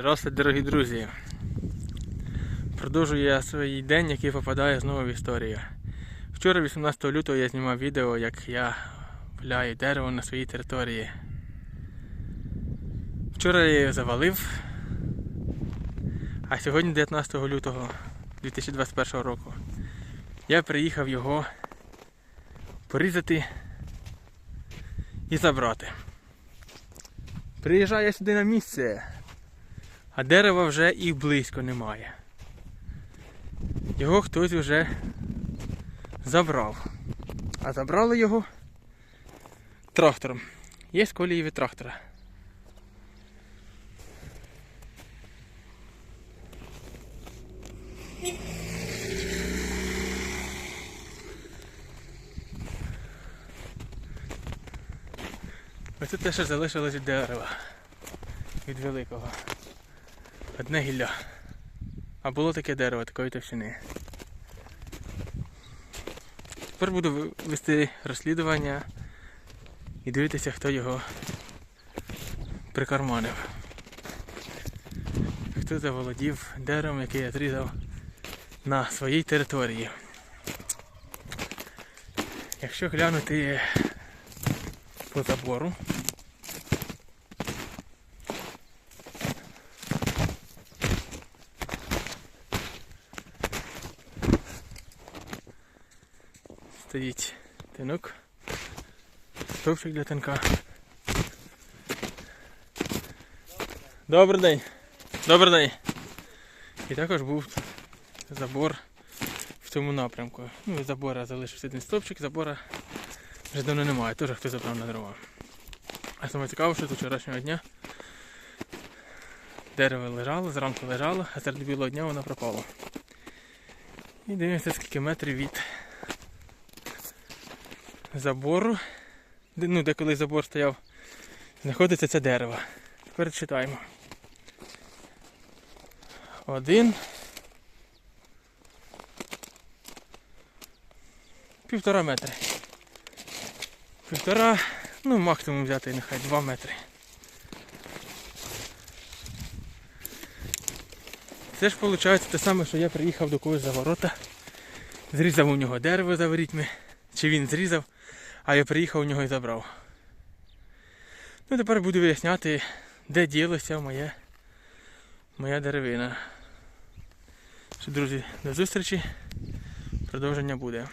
Здравствуйте, дорогі друзі. Продовжую я свій день, який попадає знову в історію. Вчора, 18 лютого, я знімав відео, як я пиляю дерево на своїй території. Вчора я його завалив, а сьогодні, 19 лютого 2021 року, я приїхав його порізати і забрати. Приїжджаю я сюди на місце, а дерева вже і близько немає. Його хтось вже забрав. А забрали його трактором. Є колії від трактора. Ось це те, що залишилось від дерева. Від великого. Одне гілля. А було таке дерево такої товщини. Тепер буду вести розслідування і дивитися, хто його прикарманив. Хто заволодів деревом, яке я зрізав на своїй території. Якщо глянути по забору, стоїть тинок, стовпчик для тинка. Добрий день. Добрий день. І також був забор в цьому напрямку. Ну, від забора залишився один стовпчик, забора вже давно немає, теж хтось забрав на дрова. А саме цікаво, що з вчорашнього дня дерево лежало, зранку лежало, а серед білого дня воно пропало. І дивимося, скільки метрів від забору, ну, де коли забор стояв, знаходиться це дерево. Тепер читаємо. Один. Півтора метри. Півтора, ну максимум взяти нехай два метри. Це ж виходить те саме, що я приїхав до когось за ворота, зрізав у нього дерево за ворітьми, чи він зрізав, а я приїхав у нього і забрав. Ну тепер буду виясняти, де ділося моє, моя деревина. Друзі, до зустрічі. Продовження буде.